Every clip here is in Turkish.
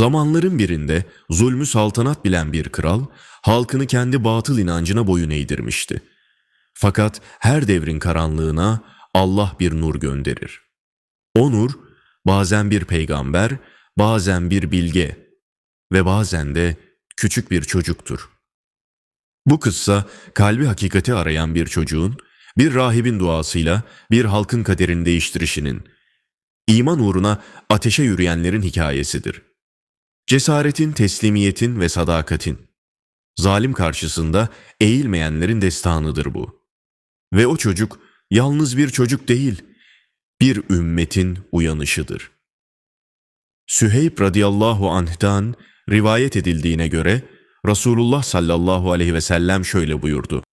Zamanların birinde zulmü saltanat bilen bir kral, halkını kendi batıl inancına boyun eğdirmişti. Fakat her devrin karanlığına Allah bir nur gönderir. O nur bazen bir peygamber, bazen bir bilge ve bazen de küçük bir çocuktur. Bu kıssa kalbi hakikati arayan bir çocuğun, bir rahibin duasıyla bir halkın kaderini değiştirişinin, iman uğruna ateşe yürüyenlerin hikayesidir. Cesaretin, teslimiyetin ve sadakatin. Zalim karşısında eğilmeyenlerin destanıdır bu. Ve o çocuk yalnız bir çocuk değil, bir ümmetin uyanışıdır. Süheyb radıyallahu anh'tan rivayet edildiğine göre Resulullah sallallahu aleyhi ve sellem şöyle buyurdu.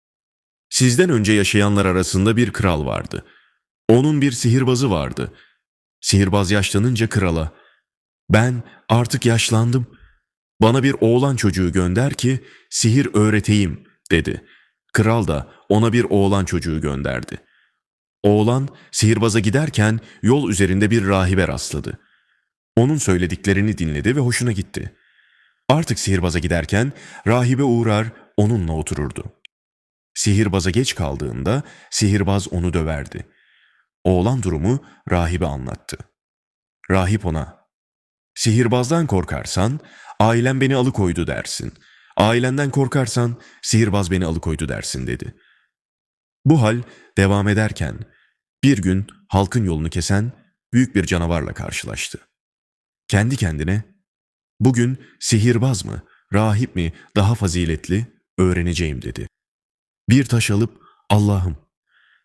Sizden önce yaşayanlar arasında bir kral vardı. Onun bir sihirbazı vardı. Sihirbaz yaşlanınca krala, ben artık yaşlandım. Bana bir oğlan çocuğu gönder ki sihir öğreteyim dedi. Kral da ona bir oğlan çocuğu gönderdi. Oğlan sihirbaza giderken yol üzerinde bir rahibe rastladı. Onun söylediklerini dinledi ve hoşuna gitti. Artık sihirbaza giderken rahibe uğrar onunla otururdu. Sihirbaza geç kaldığında sihirbaz onu döverdi. Oğlan durumu rahibe anlattı. Rahip ona, sihirbazdan korkarsan ailem beni alıkoydu dersin. Ailenden korkarsan sihirbaz beni alıkoydu dersin dedi. Bu hal devam ederken bir gün halkın yolunu kesen büyük bir canavarla karşılaştı. Kendi kendine bugün sihirbaz mı, rahip mi daha faziletli öğreneceğim dedi. Bir taş alıp Allah'ım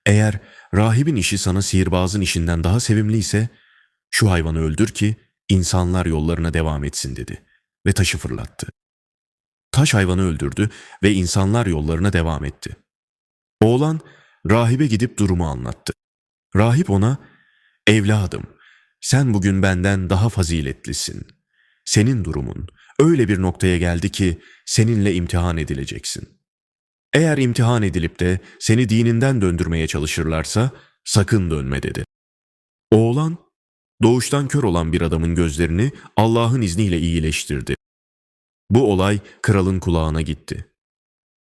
eğer rahibin işi sana sihirbazın işinden daha sevimliyse şu hayvanı öldür ki insanlar yollarına devam etsin dedi ve taşı fırlattı. Taş hayvanı öldürdü ve insanlar yollarına devam etti. Oğlan rahibe gidip durumu anlattı. Rahip ona, evladım sen bugün benden daha faziletlisin. Senin durumun öyle bir noktaya geldi ki seninle imtihan edileceksin. Eğer imtihan edilip de seni dininden döndürmeye çalışırlarsa sakın dönme dedi. Oğlan doğuştan kör olan bir adamın gözlerini Allah'ın izniyle iyileştirdi. Bu olay kralın kulağına gitti.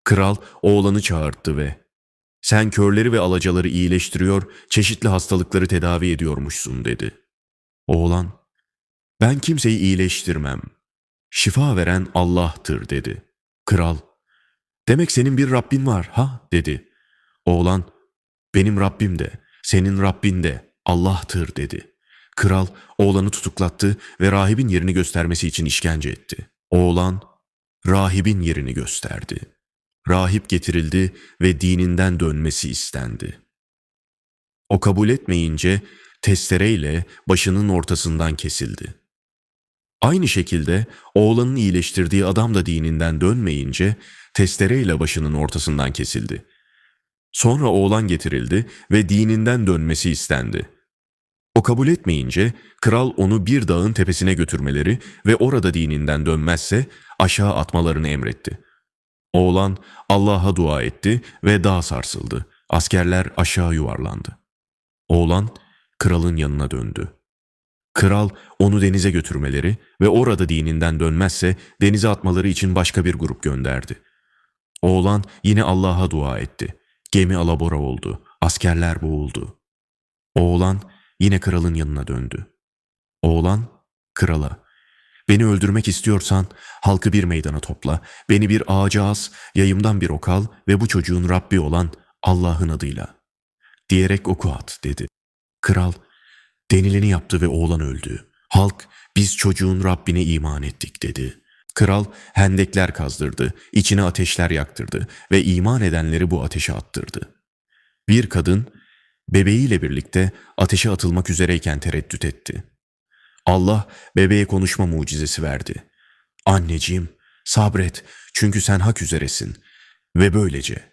Kral oğlanı çağırttı ve sen körleri ve alacaları iyileştiriyor, çeşitli hastalıkları tedavi ediyormuşsun dedi. Oğlan, ben kimseyi iyileştirmem. Şifa veren Allah'tır dedi. Kral, demek senin bir Rabbin var ha dedi. Oğlan, benim Rabbim de, senin Rabbin de Allah'tır dedi. Kral oğlanı tutuklattı ve rahibin yerini göstermesi için işkence etti. Oğlan rahibin yerini gösterdi. Rahip getirildi ve dininden dönmesi istendi. O kabul etmeyince testereyle başının ortasından kesildi. Aynı şekilde oğlanın iyileştirdiği adam da dininden dönmeyince testereyle başının ortasından kesildi. Sonra oğlan getirildi ve dininden dönmesi istendi. O kabul etmeyince kral onu bir dağın tepesine götürmeleri ve orada dininden dönmezse aşağı atmalarını emretti. Oğlan Allah'a dua etti ve dağ sarsıldı. Askerler aşağı yuvarlandı. Oğlan kralın yanına döndü. Kral onu denize götürmeleri ve orada dininden dönmezse denize atmaları için başka bir grup gönderdi. Oğlan yine Allah'a dua etti. Gemi alabora oldu. Askerler boğuldu. Oğlan yine kralın yanına döndü. Oğlan krala, beni öldürmek istiyorsan halkı bir meydana topla, beni bir ağaca as, yayımdan bir ok al ve bu çocuğun Rabbi olan Allah'ın adıyla. Diyerek oku at dedi. Kral denileni yaptı ve oğlan öldü. Halk biz çocuğun Rabbine iman ettik dedi. Kral hendekler kazdırdı, içine ateşler yaktırdı ve iman edenleri bu ateşe attırdı. Bir kadın bebeğiyle birlikte ateşe atılmak üzereyken tereddüt etti. Allah bebeğe konuşma mucizesi verdi. Anneciğim sabret çünkü sen hak üzeresin. Ve böylece.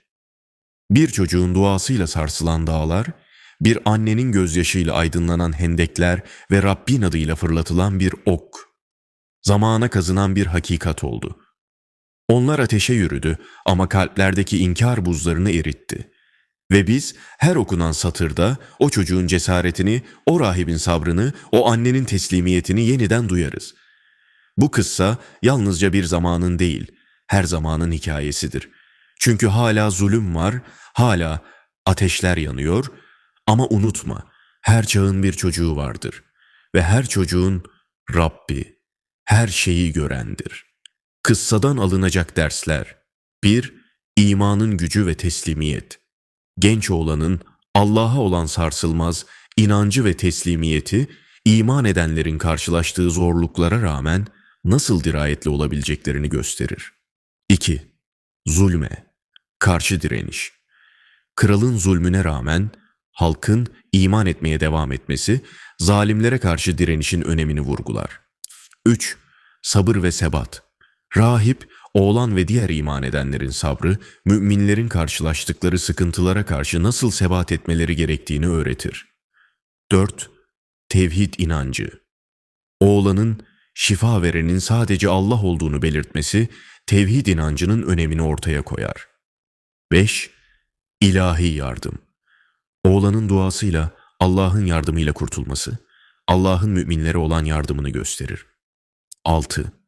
Bir çocuğun duasıyla sarsılan dağlar, bir annenin gözyaşıyla aydınlanan hendekler ve Rabbin adıyla fırlatılan bir ok. Zamana kazınan bir hakikat oldu. Onlar ateşe yürüdü ama kalplerdeki inkar buzlarını eritti. Ve biz her okunan satırda o çocuğun cesaretini, o rahibin sabrını, o annenin teslimiyetini yeniden duyarız. Bu kıssa yalnızca bir zamanın değil, her zamanın hikayesidir. Çünkü hala zulüm var, hala ateşler yanıyor ama unutma, her çağın bir çocuğu vardır ve her çocuğun Rabbi, her şeyi görendir. Kıssadan alınacak dersler 1. İmanın gücü ve teslimiyet. Genç oğlanın Allah'a olan sarsılmaz inancı ve teslimiyeti iman edenlerin karşılaştığı zorluklara rağmen nasıl dirayetli olabileceklerini gösterir. 2. Zulme, karşı direniş. Kralın zulmüne rağmen halkın iman etmeye devam etmesi zalimlere karşı direnişin önemini vurgular. 3. Sabır ve sebat. Rahip, oğlan ve diğer iman edenlerin sabrı, müminlerin karşılaştıkları sıkıntılara karşı nasıl sebat etmeleri gerektiğini öğretir. 4. Tevhid inancı. Oğlanın şifa verenin sadece Allah olduğunu belirtmesi, tevhid inancının önemini ortaya koyar. 5. İlahi yardım. Oğlanın duasıyla Allah'ın yardımıyla kurtulması, Allah'ın müminlere olan yardımını gösterir. 6.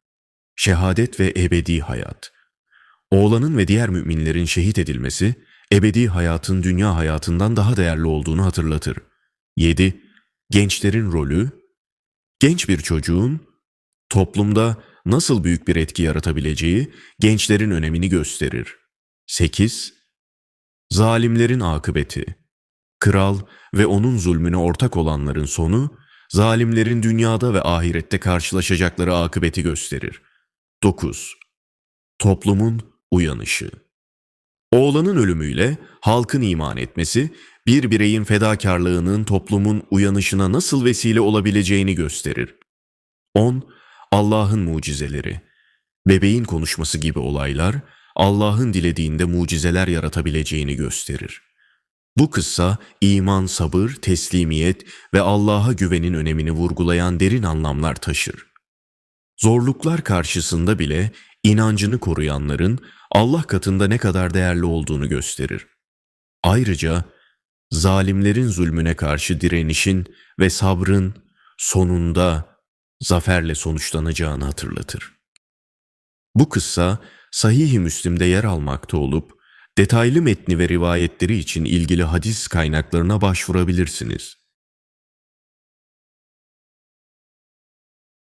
Şehadet ve ebedi hayat. Oğlanın ve diğer müminlerin şehit edilmesi, ebedi hayatın dünya hayatından daha değerli olduğunu hatırlatır. 7. Gençlerin rolü. Genç bir çocuğun toplumda nasıl büyük bir etki yaratabileceği gençlerin önemini gösterir. 8. Zalimlerin akıbeti. Kral ve onun zulmüne ortak olanların sonu, zalimlerin dünyada ve ahirette karşılaşacakları akıbeti gösterir. 9. Toplumun uyanışı. Oğlanın ölümüyle halkın iman etmesi, bir bireyin fedakarlığının toplumun uyanışına nasıl vesile olabileceğini gösterir. 10. Allah'ın mucizeleri. Bebeğin konuşması gibi olaylar, Allah'ın dilediğinde mucizeler yaratabileceğini gösterir. Bu kıssa iman, sabır, teslimiyet ve Allah'a güvenin önemini vurgulayan derin anlamlar taşır. Zorluklar karşısında bile inancını koruyanların Allah katında ne kadar değerli olduğunu gösterir. Ayrıca zalimlerin zulmüne karşı direnişin ve sabrın sonunda zaferle sonuçlanacağını hatırlatır. Bu kıssa Sahih-i Müslim'de yer almakta olup detaylı metni ve rivayetleri için ilgili hadis kaynaklarına başvurabilirsiniz.